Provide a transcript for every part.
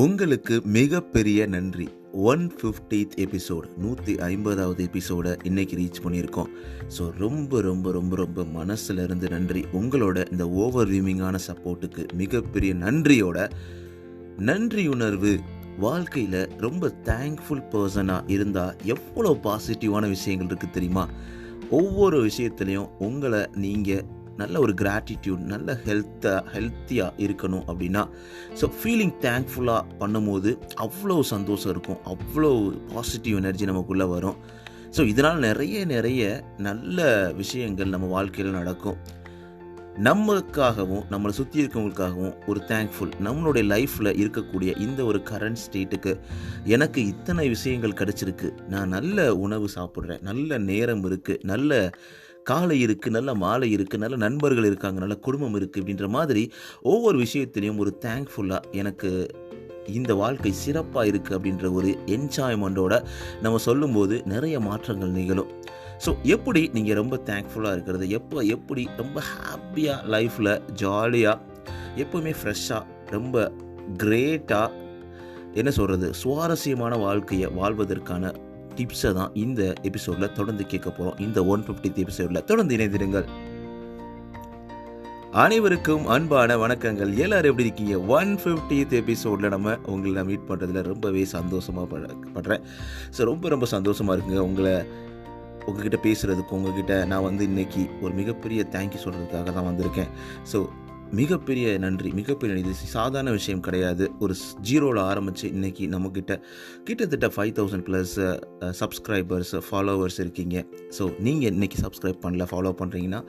உங்களுக்கு மிகப்பெரிய நன்றி. ஒன் ஃபிஃப்டித் எபிசோடு நூற்றி ஐம்பதாவது எபிசோடை இன்னைக்கு ரீச் பண்ணியிருக்கோம். ஸோ ரொம்ப ரொம்ப ரொம்ப ரொம்ப மனசில் இருந்து நன்றி. உங்களோட இந்த ஓவர் வியூமிங்கான சப்போர்ட்டுக்கு மிகப்பெரிய நன்றியோட நன்றி உணர்வு வாழ்க்கையில் ரொம்ப தேங்க்ஃபுல் பர்சனாக இருந்தால் எவ்வளோ பாசிட்டிவான விஷயங்கள் இருக்குது தெரியுமா? ஒவ்வொரு விஷயத்துலையும் உங்களை நீங்கள் நல்ல ஒரு கிராட்டிடியூட் நல்ல ஹெல்த்தாக ஹெல்த்தியாக இருக்கணும் அப்படின்னா ஸோ ஃபீலிங் தேங்க்ஃபுல்லாக பண்ணும்போது அவ்வளோ சந்தோஷம் இருக்கும். அவ்வளோ பாசிட்டிவ் எனர்ஜி நமக்குள்ளே வரும். ஸோ இதனால் நிறைய நிறைய நல்ல விஷயங்கள் நம்ம வாழ்க்கையில் நடக்கும். நம்மளுக்காகவும் நம்மளை சுற்றி இருக்கவங்களுக்காகவும் ஒரு தேங்க்ஃபுல் நம்மளுடைய லைஃப்பில் இருக்கக்கூடிய இந்த ஒரு கரண்ட் ஸ்டேட்டுக்கு எனக்கு இத்தனை விஷயங்கள் கிடச்சிருக்கு. நான் நல்ல உணவு சாப்பிட்றேன் நல்ல நேரம் இருக்குது நல்ல காலை இருக்குது நல்ல மாலை இருக்குது நல்ல நண்பர்கள் இருக்காங்க நல்ல குடும்பம் இருக்குது அப்படின்ற மாதிரி ஒவ்வொரு விஷயத்துலையும் ஒரு தேங்க்ஃபுல்லாக எனக்கு இந்த வாழ்க்கை சிறப்பாக இருக்குது அப்படின்ற ஒரு என்ஜாய்மெண்ட்டோட நம்ம சொல்லும்போது நிறைய மாற்றங்கள் நிகழும். ஸோ எப்படி நீங்கள் ரொம்ப தேங்க்ஃபுல்லாக இருக்கிறது? எப்போ எப்படி ரொம்ப ஹாப்பியாக லைஃப்பில் ஜாலியாக எப்போவுமே ஃப்ரெஷ்ஷாக ரொம்ப கிரேட்டாக என்ன சொல்கிறது சுவாரஸ்யமான வாழ்க்கையை வாழ்வதற்கான டிப்ஸை தான் இந்த எபிசோடில் தொடர்ந்து கேட்க போகிறோம் இந்த ஒன் ஃபிஃப்டி எபிசோடில் தொடர்ந்து இணைந்திருங்கள். அனைவருக்கும் அன்பான வணக்கங்கள். எல்லாரும் எப்படி இருக்கீங்க? ஒன் ஃபிஃப்டித் எபிசோடில் நம்ம உங்களை மீட் பண்ணுறதுல ரொம்பவே சந்தோஷமாக பட படுறேன். ஸோ ரொம்ப ரொம்ப சந்தோஷமாக இருக்குங்க. உங்களை உங்ககிட்ட பேசுகிறதுக்கு உங்ககிட்ட நான் வந்து இன்னைக்கு ஒரு மிகப்பெரிய தேங்க்யூ சொல்கிறதுக்காக தான் வந்திருக்கேன். ஸோ மிகப்பெரிய நன்றி மிகப்பெரிய இது சாதாரண விஷயம் கிடையாது. ஒரு ஜீரோவில் ஆரம்பித்து இன்றைக்கி நம்மக்கிட்ட கிட்டத்தட்ட five thousand plus subscribers followers இருக்கீங்க. ஸோ நீங்கள் இன்றைக்கி சப்ஸ்கிரைப் பண்ணல ஃபாலோ பண்ணுறீங்கன்னா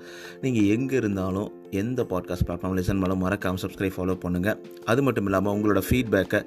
நீங்கள் எங்கே இருந்தாலும் எந்த பாட்காஸ்ட் பிளாட்ஃபார்ம் லிசன் மேலே மறக்காமல் சப்ஸ்கிரைப் ஃபாலோ பண்ணுங்கள் அது மட்டும் இல்லாமல் உங்களோட ஃபீட்பேக்கை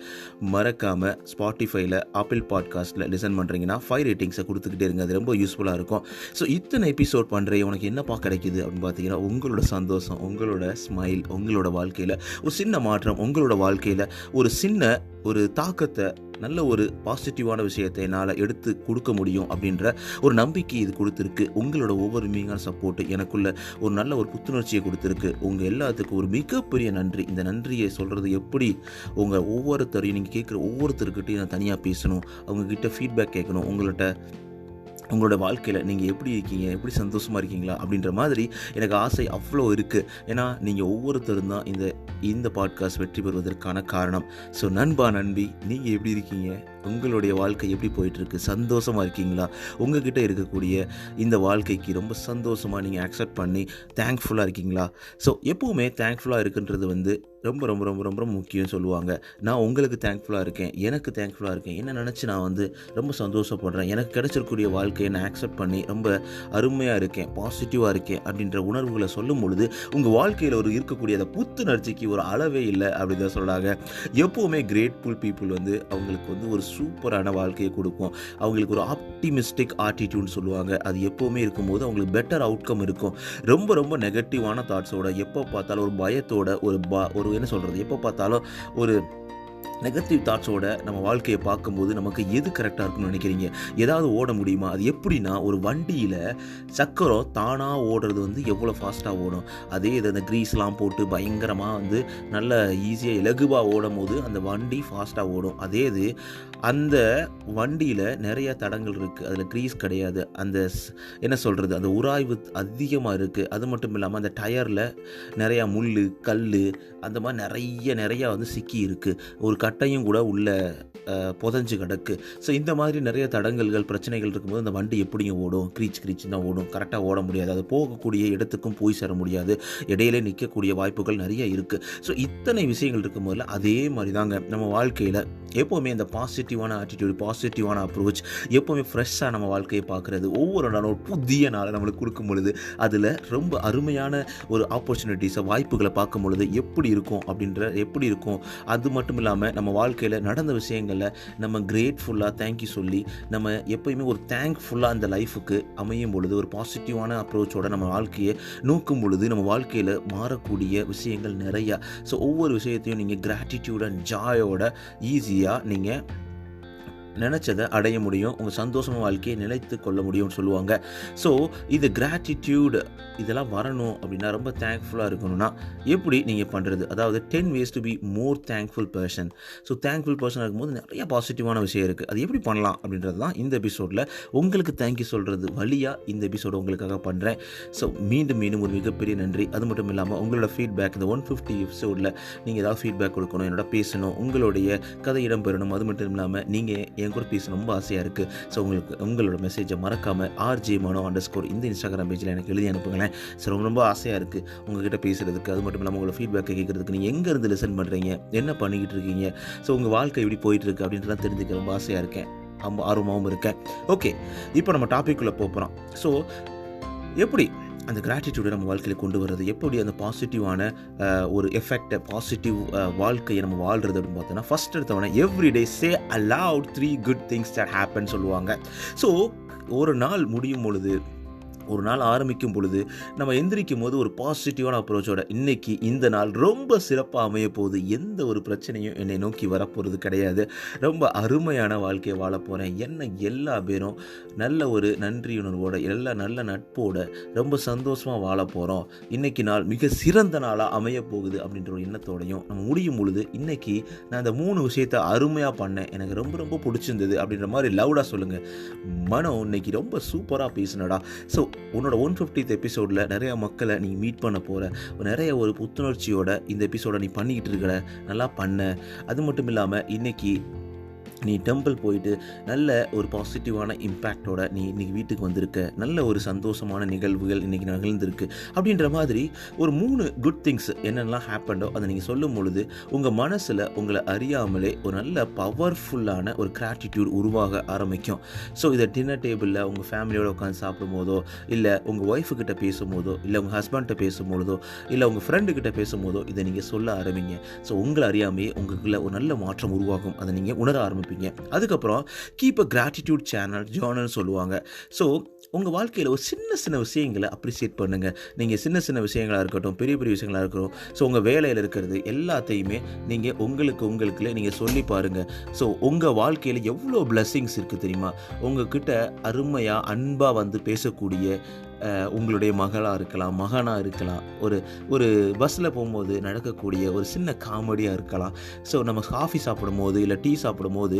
மறக்காமல் ஸ்பாட்டிஃபைல ஆப்பிள் பாட்காஸ்ட்டில் லிசன் பண்ணுறீங்கன்னா ஃபைவ் ரேட்டிங்ஸை கொடுத்துக்கிட்டே இருங்க. அது ரொம்ப யூஸ்ஃபுல்லாக இருக்கும். ஸோ இத்தனை எபிசோட் பண்ணுறேன் உனக்கு என்னப்பா கிடைக்குது அப்படின்னு பார்த்தீங்கன்னா உங்களோட சந்தோஷம் உங்களோட ஸ்மைல் உங்களோட வாழ்க்கையில் ஒரு சின்ன மாற்றம் உங்களோட வாழ்க்கையில் ஒரு சின்ன ஒரு தாக்கத்தை நல்ல ஒரு பாசிட்டிவான விஷயத்தை என்னால் எடுத்து கொடுக்க முடியும் அப்படின்ற ஒரு நம்பிக்கை இது கொடுத்துருக்கு. உங்களோட ஒவ்வொரு மீங்கான சப்போர்ட்டு எனக்குள்ள ஒரு நல்ல ஒரு புத்துணர்ச்சியை கொடுத்துருக்கு. உங்கள் எல்லாத்துக்கும் ஒரு மிகப்பெரிய நன்றி. இந்த நன்றியை சொல்கிறது எப்படி? உங்கள் ஒவ்வொருத்தரையும் நீங்கள் கேட்குற ஒவ்வொருத்தருக்கிட்டையும் நான் தனியாக பேசணும். அவங்கக்கிட்ட ஃபீட்பேக் கேட்கணும். உங்கள்கிட்ட உங்களோட வாழ்க்கையில் நீங்கள் எப்படி இருக்கீங்க? எப்படி சந்தோஷமாக இருக்கீங்களா? அப்படின்ற மாதிரி எனக்கு ஆசை அவ்வளோ இருக்குது ஏன்னா நீங்கள் ஒவ்வொருத்தரும் தான் இந்த இந்த பாட்காஸ்ட் வெற்றி பெறுவதற்கான காரணம். ஸோ நண்பா நண்பி நீங்கள் எப்படி இருக்கீங்க? உங்களுடைய வாழ்க்கை எப்படி போயிட்டுருக்கு? சந்தோஷமாக இருக்கீங்களா? உங்ககிட்ட இருக்கக்கூடிய இந்த வாழ்க்கைக்கு ரொம்ப சந்தோஷமாக நீங்கள் அக்செப்ட் பண்ணி தேங்க்ஃபுல்லாக இருக்கீங்களா? ஸோ எப்போவுமே தேங்க்ஃபுல்லாக இருக்குன்றது வந்து ரொம்ப ரொம்ப ரொம்ப ரொம்ப முக்கியம் சொல்லுவாங்க. நான் உங்களுக்கு தேங்க்ஃபுல்லாக இருக்கேன் எனக்கு தேங்க்ஃபுல்லாக இருக்கேன் என்ன நினச்சி நான் வந்து ரொம்ப சந்தோஷப்படுறேன் எனக்கு கிடச்சிருக்கூடிய வாழ்க்கையை நான் அக்செப்ட் பண்ணி ரொம்ப அருமையாக இருக்கேன் பாசிட்டிவாக இருக்கேன் அப்படின்ற உணர்வுகளை சொல்லும் பொழுது உங்கள் வாழ்க்கையில் ஒரு இருக்கக்கூடிய அந்த புத்துணர்ச்சிக்கு ஒரு அளவே இல்லை அப்படி தான் சொல்கிறாங்க எப்போவுமே கிரேட்ஃபுல் பீப்புள் வந்து அவங்களுக்கு வந்து ஒரு சூப்பரான வாழ்க்கையை கொடுக்கும். அவங்களுக்கு ஒரு ஆப்டிமிஸ்டிக் ஆட்டிடியூட்னு சொல்லுவாங்க. அது எப்போவுமே இருக்கும்போது அவங்களுக்கு பெட்டர் அவுட்கம் இருக்கும். ரொம்ப ரொம்ப நெகட்டிவான தாட்ஸோட எப்போ பார்த்தாலும் ஒரு பயத்தோட ஒரு பா ஒரு என்ன சொல்கிறது எப்போ பார்த்தாலும் ஒரு நெகட்டிவ் தாட்ஸோட நம்ம வாழ்க்கையை பார்க்கும்போது நமக்கு எது கரெக்டாக இருக்கும்னு நினைக்கிறீங்க? ஏதாவது ஓட முடியுமா? அது எப்படின்னா ஒரு வண்டியில் சக்கரம் தானாக ஓடுறது வந்து எவ்வளோ ஃபாஸ்ட்டாக ஓடும். அதே இது அந்த க்ரீஸ்லாம் போட்டு பயங்கரமாக வந்து நல்ல ஈஸியாக இலகுவாக ஓடும் போது அந்த வண்டி ஃபாஸ்ட்டாக ஓடும். அதே இது அந்த வண்டியில் நிறைய தடங்கள் இருக்குது அதில் க்ரீஸ் கிடையாது. அந்த ஸ்- என்ன சொல்கிறது அந்த உராய்வு அதிகமாக இருக்குது அது மட்டும் இல்லாமல் அந்த டயரில் நிறையா முள் கல் அந்த மாதிரி நிறைய நிறையா வந்து சிக்கி இருக்குது ஒரு கட்டையும் கூட உள்ள புதஞ்சு கிடக்கு. ஸோ இந்த மாதிரி நிறைய தடங்கல்கள் பிரச்சனைகள் இருக்கும்போது அந்த வண்டி எப்படிங்க ஓடும். க்ரீச் க்ரீச் தான் ஓடும். கரெக்டாக ஓட முடியாது. அது போகக்கூடிய இடத்துக்கும் போய் சேர முடியாது. இடையிலே நிற்கக்கூடிய வாய்ப்புகள் நிறைய இருக்குது ஸோ இத்தனை விஷயங்கள் இருக்கும்போதில் அதே மாதிரி தாங்க நம்ம வாழ்க்கையில் எப்போவுமே இந்த பாசிட்டிவான ஆட்டிடியூட் பாசிட்டிவான அப்ரோச் எப்போவுமே ஃப்ரெஷ்ஷாக நம்ம வாழ்க்கையை பார்க்குறது ஒவ்வொரு நாளும் ஒரு புதிய நாளை நம்மளுக்கு கொடுக்கும் பொழுது அதில் ரொம்ப அருமையான ஒரு ஆப்பர்ச்சுனிட்டிஸை வாய்ப்புகளை பார்க்கும் பொழுது எப்படி இருக்கும் அப்படின்ற எப்படி இருக்கும் அது மட்டும் இல்லாமல் நம்ம வாழ்க்கையில் நடந்த விஷயங்களில் நம்ம கிரேட்ஃபுல்லாக தேங்க்யூ சொல்லி நம்ம எப்பயுமே ஒரு தேங்க்ஃபுல்லாக அந்த லைஃபுக்கு அமையும் பொழுது ஒரு பாசிட்டிவான அப்ரோச்சோட நம்ம வாழ்க்கையை நோக்கும் பொழுது நம்ம வாழ்க்கையில் மாறக்கூடிய விஷயங்கள் நிறையா. ஸோ ஒவ்வொரு விஷயத்தையும் நீங்கள் கிராட்டிடியூட் அண்ட் ஜாயோட ஈஸியாக நீங்கள் நினச்சதை அடைய முடியும் உங்கள் சந்தோஷமான வாழ்க்கையை நிலைத்து கொள்ள முடியும்னு சொல்லுவாங்க. ஸோ இது கிராட்டிடியூடு இதெல்லாம் வரணும் அப்படின்னா ரொம்ப தேங்க்ஃபுல்லாக இருக்கணும்னா எப்படி நீங்கள் பண்ணுறது அதாவது ten ways to be more thankful person so thankful பர்சனாக இருக்கும்போது நிறைய பாசிட்டிவான விஷயம் இருக்குது அது எப்படி பண்ணலாம் அப்படின்றது தான் இந்த எபிசோடில் உங்களுக்கு தேங்க்யூ சொல்கிறது வழியாக இந்த எபிசோடு உங்களுக்காக பண்ணுறேன் ஸோ மீண்டும் மீண்டும் ஒரு மிகப்பெரிய நன்றி. அது மட்டும் இல்லாமல் உங்களோட ஃபீட்பேக் இந்த ஒன் ஃபிஃப்டி எபிசோடில் நீங்கள் ஏதாவது ஃபீட்பேக் கொடுக்கணும் என்னோட பேசணும் உங்களுடைய கதை இடம்பெறணும் அது மட்டும் இல்லாமல் நீங்கள் என் கூட பேச ரொம்ப ஆசையாக இருக்குது ஸோ உங்களுக்கு உங்களோட மெசேஜை மறக்காமல் ஆர்ஜே மனோ அண்டர் ஸ்கோர் இந்த இன்ஸ்டாகிராம் பேஜில் எனக்கு எழுதி அனுப்புங்களேன். ஸோ ரொம்ப ரொம்ப ஆசையாக இருக்குது உங்ககிட்ட பேசுகிறதுக்கு அது மட்டும் இல்லாமல் உங்களோட ஃபீட்பேக்கை கேட்குறதுக்கு நீங்கள் எங்கேருந்து லிசன் பண்ணுறீங்க என்ன பண்ணிக்கிட்டு இருக்கீங்க? ஸோ உங்கள் வாழ்க்கை எப்படி போயிட்டுருக்கு அப்படின்றலாம் தெரிஞ்சுக்க ரொம்ப ஆசையாக இருக்கேன். ரொம்ப ஆர்வமாகவும் இருக்கேன். ஓகே இப்போ நம்ம டாப்பிக்குள்ளே போகிறோம் ஸோ எப்படி அந்த கிராட்டிடியூடை நம்ம வாழ்க்கையில் கொண்டு வர்றது எப்படி அந்த பாசிட்டிவான ஒரு எஃபெக்டை பாசிட்டிவ் வாழ்க்கையை நம்ம வாழ்கிறது அப்படின்னு பார்த்தோன்னா first எடுத்தவொடனே every day say aloud three good things that happen சொல்லுவாங்க. ஸோ ஒரு நாள் முடியும் பொழுது ஒரு நாள் ஆரம்பிக்கும் பொழுது நம்ம எந்திரிக்கும் போது ஒரு பாசிட்டிவான அப்ரோச்சோட இன்னைக்கு இந்த நாள் ரொம்ப சிறப்பாக அமைய போகுது. எந்த ஒரு பிரச்சனையும் என்னை நோக்கி வரப்போகிறது கிடையாது. ரொம்ப அருமையான வாழ்க்கையை வாழ போகிறேன் என்ன எல்லா பேரும் நல்ல ஒரு நன்றியுணர்வோட எல்லா நல்ல நட்போட ரொம்ப சந்தோஷமாக வாழ போகிறோம் இன்னைக்கு நாள் மிக சிறந்த நாளாக அமைய போகுது அப்படின்ற ஒரு எண்ணத்தோடையும் நம்ம முடியும் பொழுது இன்னைக்கு நான் அந்த மூணு விஷயத்தை அருமையாக பண்ணேன். எனக்கு ரொம்ப ரொம்ப பிடிச்சிருந்தது அப்படின்ற மாதிரி லவுடாக சொல்லுங்கள் மனம் இன்னைக்கு ரொம்ப சூப்பராக பேசினடா. ஸோ உன்னோட ஒன் ஃபிஃப்டித் எபிசோடில் நிறைய மக்களை நீ மீட் பண்ண போகிற நிறைய ஒரு புத்துணர்ச்சியோட இந்த எபிசோடை நீ பண்ணிக்கிட்டு இருக்கிற. நல்லா பண்ண. அது மட்டும் இல்லாமல் இன்னைக்கு நீ டெம்பிள் போயிட்டு நல்ல ஒரு பாசிட்டிவான இம்பேக்டோட நீ இன்னைக்கு வீட்டுக்கு வந்திருக்க. நல்ல ஒரு சந்தோஷமான நிகழ்வுகள் இன்றைக்கி நிகழ்ந்திருக்கு. அப்படின்ற மாதிரி ஒரு மூணு குட் திங்ஸ் என்னென்னலாம் ஹேப்பண்டோ அதை நீங்கள் சொல்லும் பொழுது உங்கள் மனசில் உங்களை அறியாமலே ஒரு நல்ல பவர்ஃபுல்லான ஒரு கிராட்டிடியூட் உருவாக ஆரம்பிக்கும். ஸோ இதை டின்னர் டேபிளில் உங்கள் ஃபேமிலியோட உட்காந்து சாப்பிடும்போதோ இல்லை உங்கள் ஒய்ஃபுக்கிட்ட பேசும்போதோ இல்லை உங்கள் ஹஸ்பண்ட்டை பேசும்போதோ இல்லை உங்கள் ஃப்ரெண்டுக்கிட்ட பேசும்போதோ இதை நீங்கள் சொல்ல ஆரம்பிங்க. ஸோ உங்களை அறியாமையே உங்களுக்குள்ள ஒரு நல்ல மாற்றம் உருவாகும். அதை நீங்கள் உணர ஆரம்பிப்பீங்க. அதுக்கப்புறம் keep a gratitude channel journal சொல்லுவாங்க. ஸோ உங்கள் வாழ்க்கையில் ஒரு சின்ன சின்ன விஷயங்களை அப்ரிசியேட் பண்ணுங்கள் நீங்கள் சின்ன சின்ன விஷயங்களாக இருக்கட்டும் பெரிய பெரிய விஷயங்களாக இருக்கட்டும். ஸோ உங்கள் வேலையில் இருக்கிறது எல்லாத்தையுமே நீங்கள் உங்களுக்கு உங்களுக்குள்ளே நீங்கள் சொல்லி பாருங்கள் ஸோ உங்கள் வாழ்க்கையில் எவ்வளோ பிளெஸ்ஸிங்ஸ் இருக்குது தெரியுமா? உங்ககிட்ட அருமையாக அன்பாக வந்து பேசக்கூடிய உங்களுடைய மகளாக இருக்கலாம் மகனாக இருக்கலாம். ஒரு ஒரு பஸ்ஸில் போகும்போது நடக்கக்கூடிய ஒரு சின்ன காமெடியாக இருக்கலாம். ஸோ நம்ம காஃபி சாப்பிடும் போது இல்லை டீ சாப்பிடும் போது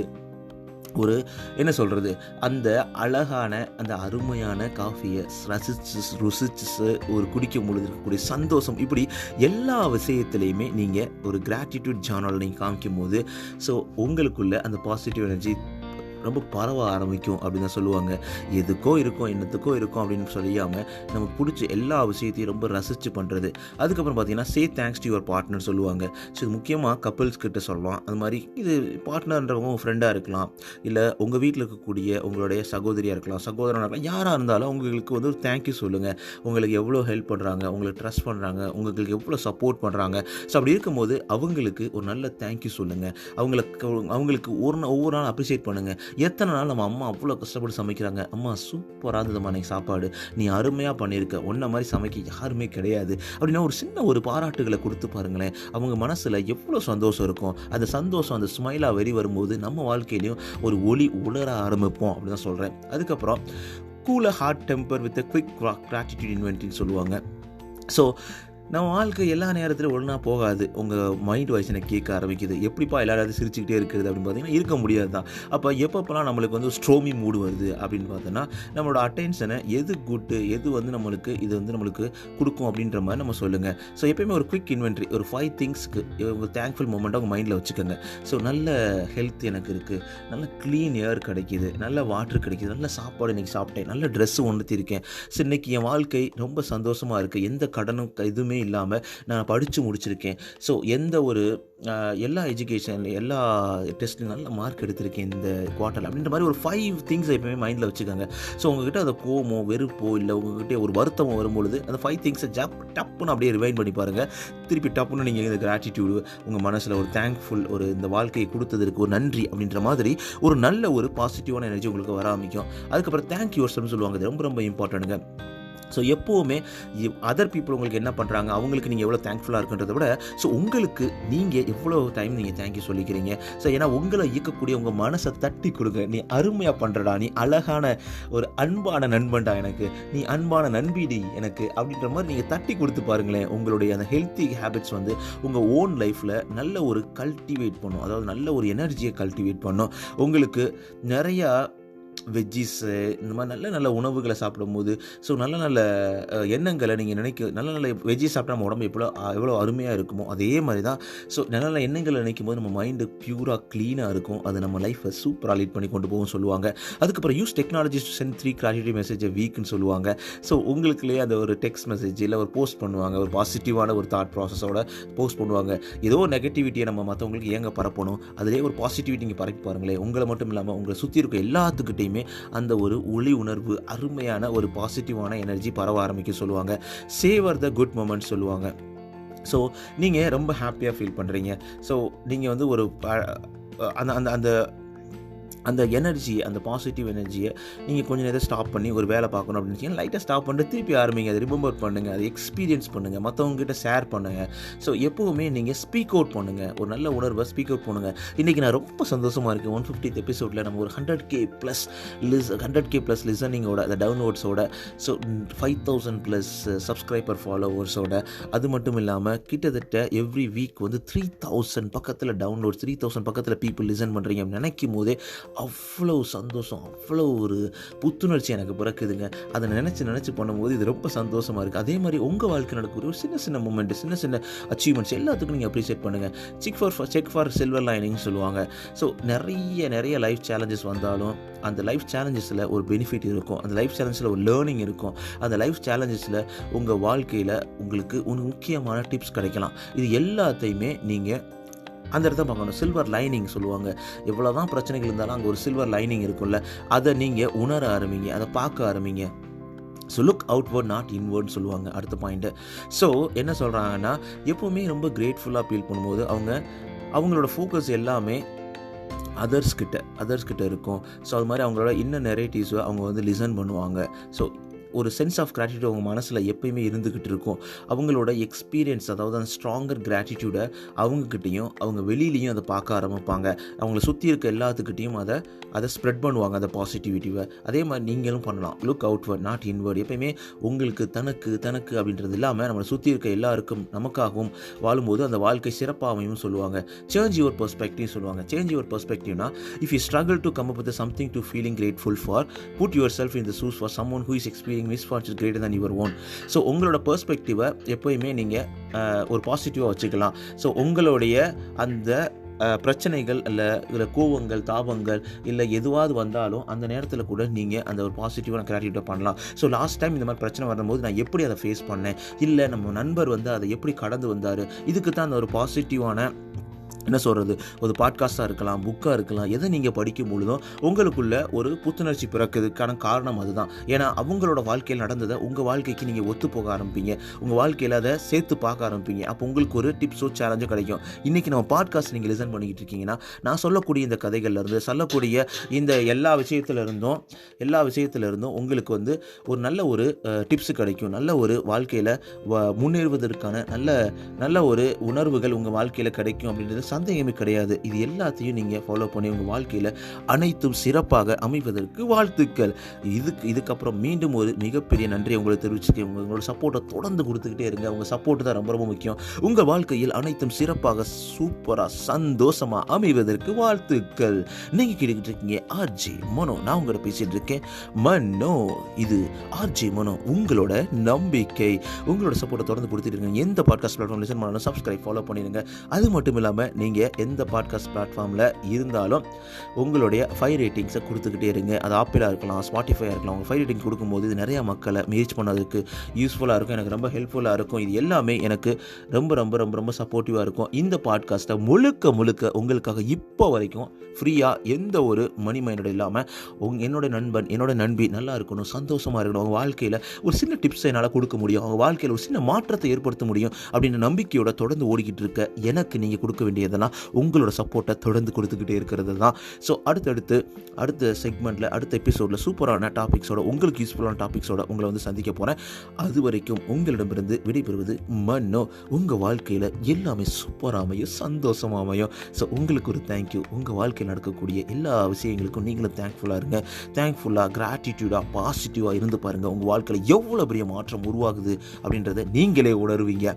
ஒரு என்ன சொல்கிறது அந்த அழகான அந்த அருமையான காஃபியை ரசிச்சு ருசிச்சு ஒரு குடிக்கும் பொழுது இருக்கக்கூடிய சந்தோஷம். இப்படி எல்லா விஷயத்துலையுமே நீங்கள் ஒரு கிராட்டிடியூட் ஜேர்னல் நீங்கள் காமிக்கும் போது ஸோ உங்களுக்குள்ள அந்த பாசிட்டிவ் எனர்ஜி ரொம்ப பரவ ஆரம்பிக்கும் அப்படின்னு தான் சொல்லுவாங்க. எதுக்கோ இருக்கும் என்னத்துக்கோ இருக்கும் அப்படின்னு சொல்லியாமல் நமக்கு பிடிச்ச எல்லா விஷயத்தையும் ரொம்ப ரசித்து பண்ணுறது அதுக்கப்புறம் பார்த்தீங்கன்னா say thanks to your partner சொல்லுவாங்க. ஸோ இது முக்கியமாக கப்பிள்ஸ் கிட்ட சொல்லலாம். அது மாதிரி இது பார்ட்னர்ன்றவங்க உங்கள் ஃப்ரெண்டாக இருக்கலாம். இல்லை உங்கள் வீட்டில் இருக்கக்கூடிய உங்களுடைய சகோதரியாக இருக்கலாம். சகோதரனாக இருக்கலாம். யாராக இருந்தாலும் உங்களுக்கு வந்து ஒரு தேங்க்யூ சொல்லுங்கள் உங்களுக்கு எவ்வளோ ஹெல்ப் பண்ணுறாங்க உங்களுக்கு ட்ரஸ்ட் பண்ணுறாங்க உங்களுக்கு எவ்வளோ சப்போர்ட் பண்ணுறாங்க ஸோ அப்படி இருக்கும்போது அவங்களுக்கு ஒரு நல்ல தேங்க்யூ சொல்லுங்கள் அவங்களுக்கு அவங்களுக்கு ஒரு நாள் ஒவ்வொரு நாள் அப்ரிஷியேட் பண்ணுங்கள் எத்தனை நாள் நம்ம அம்மா அவ்வளோ கஷ்டப்பட்டு சமைக்கிறாங்க? அம்மா சூப்பராக இருந்ததும்மா நீ சாப்பாடு நீ அருமையாக பண்ணியிருக்க. ஒன்றை மாதிரி சமைக்க யாருமே கிடையாது. அப்படின்னா ஒரு சின்ன ஒரு பாராட்டுகளை கொடுத்து பாருங்களேன். அவங்க மனசில் எவ்வளோ சந்தோஷம் இருக்கும். அந்த சந்தோஷம் அந்த ஸ்மைலாக வெறி வரும்போது நம்ம வாழ்க்கையிலையும் ஒரு ஒளி உணர ஆரம்பிப்போம் அப்படின்னு தான் சொல்கிறேன் அதுக்கப்புறம் cool hard temper with quick gratitude இன்வென்ட்னு சொல்லுவாங்க. ஸோ நம்ம வாழ்க்கை எல்லா நேரத்திலும் ஒன்றா போகாது. உங்கள் மைண்ட் வாய்ஸ் எனக்கு கேட்க ஆரம்பிக்குது. எப்படிப்பா எல்லாராவது சிரிச்சுக்கிட்டே இருக்கிறது அப்படின்னு பார்த்தீங்கன்னா இருக்க முடியாது தான் அப்போ எப்பப்போலாம் நம்மளுக்கு வந்து ஸ்ட்ரோமி மூடு வருது அப்படின்னு பார்த்தோன்னா நம்மளோட அட்டென்ஷனை எது குட்டு எது வந்து நம்மளுக்கு இது வந்து நம்மளுக்கு கொடுக்கும் அப்படின்ற மாதிரி நம்ம சொல்லுங்கள் ஸோ எப்பயுமே ஒரு குவிக் இன்வென்ட்ரி ஒரு ஃபைவ் திங்ஸ்க்கு ஒரு தேங்க்ஃபுல் மூமெண்ட்டாக உங்கள் மைண்டில் வச்சுக்கோங்க. ஸோ நல்ல ஹெல்த் எனக்கு இருக்குது நல்ல க்ளீன் ஏர் கிடைக்கிது. நல்ல வாட்டர் கிடைக்கிது. நல்ல சாப்பாடு இன்றைக்கி சாப்பிட்டேன். நல்ல ட்ரெஸ்ஸு ஒன்றுத்திருக்கேன் ஸோ இன்றைக்கி என் வாழ்க்கை ரொம்ப சந்தோஷமாக இருக்குது எந்த கடனும் எதுவுமே இல்லாமல் நான் படித்து முடிச்சிருக்கேன். ஸோ எந்த ஒரு எல்லா எஜுகேஷன் எல்லா டெஸ்ட்லையும் நல்ல மார்க் எடுத்திருக்கேன் இந்த குவார்ட்டர் அப்படின்ற மாதிரி ஒரு ஃபைவ் திங்ஸ் எப்பவுமே மைண்டில் வச்சுக்காங்க. ஸோ உங்ககிட்ட அந்த கோமோ வெறுப்போ இல்லை உங்ககிட்ட ஒரு வருத்தமோ வரும்பொழுது அந்த ஃபைவ் திங்ஸை ஜப் டப்புன்னு அப்படியே ரிவைண்ட் பண்ணி பாருங்கள் திருப்பி டப்புன்னு நீங்கள் இந்த கிராட்டிடியூடு உங்கள் மனசில் ஒரு தேங்க்ஃபுல் ஒரு இந்த வாழ்க்கையை கொடுத்ததற்கு ஒரு நன்றி அப்படின்ற மாதிரி ஒரு நல்ல ஒரு பாசிட்டிவான எனர்ஜி உங்களுக்கு வர ஆரம்பிக்கும். அதுக்கப்புறம் தேங்க் யூர் சொல்லுவாங்க. இது ரொம்ப ரொம்ப இம்பார்ட்டண்ட்டுங்க ஸோ எப்போவுமே அதர் பீப்புள் உங்களுக்கு என்ன பண்ணுறாங்க அவங்களுக்கு நீங்கள் எவ்வளோ தேங்க்ஃபுல்லாக இருக்குன்றத விட ஸோ உங்களுக்கு நீங்கள் எவ்வளோ டைம் நீங்கள் தேங்க்யூ சொல்லிக்கிறீங்க? ஸோ ஏன்னா உங்களை இயக்கக்கூடிய உங்கள் மனசை தட்டி கொடுங்க. நீ அருமையாக பண்ணுறடா நீ அழகான ஒரு அன்பான நண்பன்டா எனக்கு. நீ அன்பான நண்பிடி எனக்கு. அப்படின்ற மாதிரி நீங்கள் தட்டி கொடுத்து பாருங்களேன். உங்களுடைய அந்த ஹெல்த்தி ஹேபிட்ஸ் வந்து உங்கள் ஓன் லைஃப்பில் நல்ல ஒரு கல்டிவேட் பண்ணும். அதாவது நல்ல ஒரு எனர்ஜியை கல்டிவேட் பண்ணும். உங்களுக்கு நிறையா வெஜ்ஜிஸு இந்த மாதிரி நல்ல நல்ல உணவுகளை சாப்பிடும்போது ஸோ நல்ல நல்ல எண்ணங்களை நீங்கள் நினைக்க நல்ல நல்ல வெஜ்ஜி சாப்பிட்டா நம்ம உடம்பு எவ்வளோ எவ்வளோ அருமையாக இருக்குமோ அதே மாதிரி தான் ஸோ நல்ல நல்ல எண்ணங்களை நினைக்கும் போது நம்ம மைண்டு பியூராக க்ளீனாக இருக்கும். அது நம்ம லைஃப்பை சூப்பராக லீட் பண்ணி கொண்டு போகும் சொல்லுவாங்க. அதுக்கப்புறம் use technology send three gratitude மெசேஜை வீக்னு சொல்லுவாங்க. ஸோ உங்களுக்குள்ளேயே அந்த ஒரு டெக்ஸ்ட் மெசேஜ் இல்லை ஒரு போஸ்ட் பண்ணுவாங்க. ஒரு பாசிட்டிவான ஒரு தாட் ப்ராசஸோட போஸ்ட் பண்ணுவாங்க. ஏதோ ஒரு நெகட்டிவிட்டியை நம்ம மற்றவங்களுக்கு ஏங்க பரப்பணும். அதிலே ஒரு பாசிட்டிவிட்டி நீங்கள் பரப்பி பாருங்களேன். உங்களை மட்டும் இல்லாமல் உங்களை சுற்றி இருக்க எல்லாத்துக்கிட்டையும் அந்த ஒரு ஒளி உணர்வு அருமையான ஒரு பாசிட்டிவான எனர்ஜி பரவ ஆரம்பிக்க சொல்லுவாங்க. சேவர் த குட் மூமெண்ட் சொல்லுவாங்க. ஸோ நீங்கள் ரொம்ப ஹாப்பியாக ஃபீல் பண்ணுறீங்க ஸோ நீங்கள் வந்து ஒரு அந்த அந்த அந்த அந்த எனர்ஜி அந்த பாசிட்டிவ் எனர்ஜியை நீங்கள் கொஞ்சம் நேரம் ஸ்டாப் பண்ணி ஒரு வேலை பார்க்கணும் அப்படின்னு லைட்டாக ஸ்டாப் பண்ணிட்டு திருப்பி ஆரம்பிங்க. அதை ரிமெம்பர் பண்ணுங்கள் அதை எக்ஸ்பீரியன்ஸ் பண்ணுங்கள் மற்றவங்ககிட்ட ஷேர் பண்ணுங்கள் ஸோ எப்போவுமே நீங்கள் ஸ்பீக் அவுட் பண்ணுங்கள் ஒரு நல்ல உணர்வை ஸ்பீக் அவுட் பண்ணுங்கள் இன்றைக்கி நான் ரொம்ப சந்தோஷமாக இருக்கேன். ஒன் ஃபிஃப்டித் எபிசோடில் நம்ம ஒரு ஹண்ட்ரட் கே ப்ளஸ் லிஸ் ஹண்ட்ரட் கே ப்ளஸ் லிசனிங்கோட அந்த டவுன்லோட்ஸோட so five thousand plus subscriber ஃபாலோவர்ஸோட அது மட்டும் இல்லாமல் கிட்டத்தட்ட எவ்ரி வீக் வந்து த்ரீ தௌசண்ட் பக்கத்தில் டவுன்லோட் த்ரீ தௌசண்ட் பக்கத்தில் பீப்புள் லிசன் பண்ணுறீங்க நினைக்கும் போதே அவ்வளோ சந்தோஷம் அவ்வளோ ஒரு புத்துணர்ச்சி எனக்கு பிறக்குதுங்க. அதை நினச்சி நினச்சி பண்ணும்போது இது ரொம்ப சந்தோஷமாக இருக்குது அதே மாதிரி உங்கள் வாழ்க்கை நடக்கக்கூடிய ஒரு சின்ன சின்ன மூமெண்ட்டு சின்ன சின்ன அச்சீவ்மெண்ட்ஸ் எல்லாத்துக்கும் நீங்கள் அப்ரிஷியேட் பண்ணுங்கள் check for check for silver lining சொல்லுவாங்க. ஸோ நிறைய நிறைய லைஃப் சேலஞ்சஸ் வந்தாலும் அந்த லைஃப் சேலஞ்சஸில் ஒரு பெனிஃபிட் இருக்கும். அந்த லைஃப் சேலஞ்சில் ஒரு லேர்னிங் இருக்கும். அந்த லைஃப் சேலஞ்சஸில் உங்கள் வாழ்க்கையில் உங்களுக்கு ஒரு முக்கியமான டிப்ஸ் கிடைக்கலாம். இது எல்லாத்தையுமே நீங்கள் அந்த இடத்த பார்க்கணும். சில்வர் லைனிங் சொல்லுவாங்க. எவ்வளோ தான் பிரச்சனைகள் இருந்தாலும் அங்கே ஒரு சில்வர் லைனிங் இருக்கும்ல. அதை நீங்கள் உணர ஆரம்பிங்க. அதை பார்க்க ஆரம்பிங்க. ஸோ லுக் அவுட்வர்ட் நாட் இன்வர்ட்னு சொல்லுவாங்க. அடுத்த பாயிண்ட்டு ஸோ என்ன சொல்கிறாங்கன்னா எப்போவுமே ரொம்ப கிரேட்ஃபுல்லாக ஃபீல் பண்ணும்போது அவங்க அவங்களோட ஃபோக்கஸ் எல்லாமே அதர்ஸ் கிட்ட அதர்ஸ் கிட்ட இருக்கும். ஸோ அது மாதிரி அவங்களோட இன்னும் நெரேட்டிவ்ஸை அவங்க வந்து லிசன் பண்ணுவாங்க. ஸோ ஒரு சென்ஸ் ஆஃப் கிராட்டிடியூட் அவங்க மனசில் எப்பயுமே இருந்துக்கிட்டு இருக்கும். அவங்களோட எக்ஸ்பீரியன்ஸ் அதாவது அந்த ஸ்ட்ராங்கர் கிராட்டிடியூடை அவங்கக்கிட்டேயும் அவங்க வெளியிலையும் அதை பார்க்க ஆரம்பிப்பாங்க. அவங்கள சுற்றி இருக்க எல்லாத்துக்கிட்டேயும் அதை அதை ஸ்ப்ரெட் பண்ணுவாங்க அந்த பாசிட்டிவிட்டிவை அதே மாதிரி நீங்களும் பண்ணலாம். லுக் அவுட்வர்ட் நாட் இன்வர்ட் எப்பயுமே உங்களுக்கு தனக்கு தனக்கு அப்படின்றது இல்லாமல் நம்மளை சுற்றி இருக்க எல்லாருக்கும் நமக்காகவும் வாழும்போது அந்த வாழ்க்கை சிறப்பாகவும் சொல்லுவாங்க. சேஞ்ச் யுவர் பர்ஸ்பெக்டிவ் சொல்லுவாங்க. Change your பர்ஸ்பெக்டிவ்னா if you struggle to come up with something to feeling grateful for put yourself in the shoes for someone who is experiencing misfortune greater than your own so உங்களோட பெர்ஸ்பெக்டிவை எப்போயுமே நீங்கள் ஒரு பாசிட்டிவாக வச்சுக்கலாம். So உங்களுடைய அந்த பிரச்சனைகள் இல்லை இல்லை கோவங்கள் தாபங்கள் இல்லை எதுவாவது வந்தாலும் அந்த நேரத்தில் கூட நீங்கள் அந்த ஒரு பாசிட்டிவான கிராட்டிவிட்டை பண்ணலாம். ஸோ லாஸ்ட் டைம் இந்த மாதிரி பிரச்சனை வரும்போது நான் எப்படி அதை ஃபேஸ் பண்ணேன்? இல்லை நம்ம நண்பர் வந்து அதை எப்படி கடந்து வந்தார்? இதுக்கு தான் அந்த ஒரு பாசிட்டிவான என்ன சொல்கிறது ஒரு பாட்காஸ்ட்டாக இருக்கலாம் புக்காக இருக்கலாம் எதை நீங்கள் படிக்கும் பொழுதும் உங்களுக்குள்ள ஒரு புத்துணர்ச்சி பிறக்கிறதுக்கான காரணம் அதுதான். ஏன்னா அவங்களோட வாழ்க்கையில் நடந்ததை உங்கள் வாழ்க்கைக்கு நீங்கள் ஒத்து போக ஆரம்பிப்பீங்க. உங்கள் வாழ்க்கையில் அதை சேர்த்து பார்க்க ஆரம்பிப்பீங்க. அப்போ உங்களுக்கு ஒரு டிப்ஸோ சேலஞ்சோ கிடைக்கும். இன்றைக்கி நம்ம பாட்காஸ்ட் நீங்கள் லிசன் பண்ணிக்கிட்டு இருக்கீங்கன்னா நான் சொல்லக்கூடிய இந்த கதைகள்லேருந்து சொல்லக்கூடிய இந்த எல்லா விஷயத்துல இருந்தும் எல்லா விஷயத்துலேருந்தும் உங்களுக்கு வந்து ஒரு நல்ல ஒரு டிப்ஸ் கிடைக்கும். நல்ல ஒரு வாழ்க்கையில் முன்னேறுவதற்கான நல்ல நல்ல ஒரு உணர்வுகள் உங்கள் வாழ்க்கையில் கிடைக்கும் அப்படின்றது சந்தேகமே கிடையாது. இது எல்லாத்தையும் நீங்கள் ஃபாலோ பண்ணி உங்கள் வாழ்க்கையில் அனைத்தும் சிறப்பாக அமைவதற்கு வாழ்த்துக்கள். இதுக்கு இதுக்கப்புறம் மீண்டும் ஒரு மிகப்பெரிய நன்றியை உங்களுக்கு தெரிவிச்சுட்டு உங்களோட சப்போர்ட்டை தொடர்ந்து கொடுத்துக்கிட்டே இருங்க. உங்கள் சப்போர்ட் தான் ரொம்ப ரொம்ப முக்கியம். உங்கள் வாழ்க்கையில் அனைத்தும் சிறப்பாக சூப்பராக சந்தோஷமாக அமைவதற்கு வாழ்த்துக்கள். நீங்கள் கேட்டுக்கிட்டு இருக்கீங்க ஆர்ஜி மனோ. நான் உங்களோட பேசிகிட்டு இருக்கேன். மனோ இது ஆர்ஜி மனோ உங்களோட நம்பிக்கை. உங்களோட சப்போர்ட்டை தொடர்ந்து கொடுத்துட்டு இருங்க. எந்த பாட்காஸ்ட் பிளாட்ஃபார்ம் லிசன் பண்ணாலும் சப்ஸ்கிரைப் ஃபாலோ பண்ணிடுங்க அது மட்டும் இல்லாமல் நீங்கள் எந்த பாட்காஸ்ட் பிளாட்ஃபார்மில் இருந்தாலும் உங்களுடைய ஃபைவ் ரேட்டிங்ஸை கொடுத்துக்கிட்டே இருங்க. அது ஆப்பிளாக இருக்கலாம் ஸ்பாட்டிஃபையாக இருக்கலாம். உங்கள் ஃபைவ் ரேட்டிங் கொடுக்கும்போது இது நிறையா மக்களை ரீச் பண்ணதுக்கு யூஸ்ஃபுல்லாக இருக்கும். எனக்கு ரொம்ப ஹெல்ப்ஃபுல்லாக இருக்கும். இது எல்லாமே எனக்கு ரொம்ப ரொம்ப ரொம்ப ரொம்ப சப்போர்ட்டிவாக இருக்கும். இந்த பாட்காஸ்ட்டை முழுக்க முழுக்க உங்களுக்காக இப்போ வரைக்கும் ஃப்ரீயாக எந்த ஒரு மணி மைண்டோட இல்லாமல் உங் என்னோட நண்பன் என்னோட நண்பி நல்லா இருக்கணும் சந்தோஷமாக இருக்கணும். அவங்க வாழ்க்கையில் ஒரு சின்ன டிப்ஸை என்னால் கொடுக்க முடியும். அவங்க வாழ்க்கையில் ஒரு சின்ன மாற்றத்தை ஏற்படுத்த முடியும் அப்படின்ற நம்பிக்கையோட தொடர்ந்து ஓடிக்கிட்டு இருக்க எனக்கு நீங்கள் கொடுக்க வேண்டியது என்னதுன்னா உங்களோட சப்போர்ட்டை தொடர்ந்து கொடுத்துக்கிட்டே இருக்கிறது தான். ஸோ அடுத்தடுத்து அடுத்த செக்மெண்ட்டில் அடுத்த எபிசோடில் சூப்பரான டாபிக்ஸோட உங்களுக்கு யூஸ்ஃபுல்லான டாபிக்ஸோட உங்களை வந்து சந்திக்க போகிறேன் அது வரைக்கும் உங்களிடமிருந்து விடைபெறுவது மண்ணோ உங்கள் வாழ்க்கையில் எல்லாமே சூப்பராக அமையும் சந்தோஷமாக அமையும். ஸோ உங்களுக்கு ஒரு தேங்க்யூ உங்கள் வாழ்க்கையில் நடக்கக்கூடிய எல்லா விஷயங்களுக்கும் நீங்களும் தேங்க்ஃபுல்லாக இருங்க. தேங்க்ஃபுல்லாக கிராட்டிடியூடாக பாசிட்டிவாக இருந்து பாருங்கள் உங்கள் வாழ்க்கையில் எவ்வளோ பெரிய மாற்றம் உருவாகுது அப்படின்றத நீங்களே உணருவீங்க.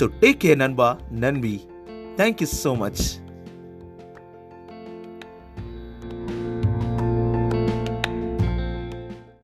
ஸோ டேக் கேர் நண்பா. நன்பி தேங்க்யூ ஸோ மச்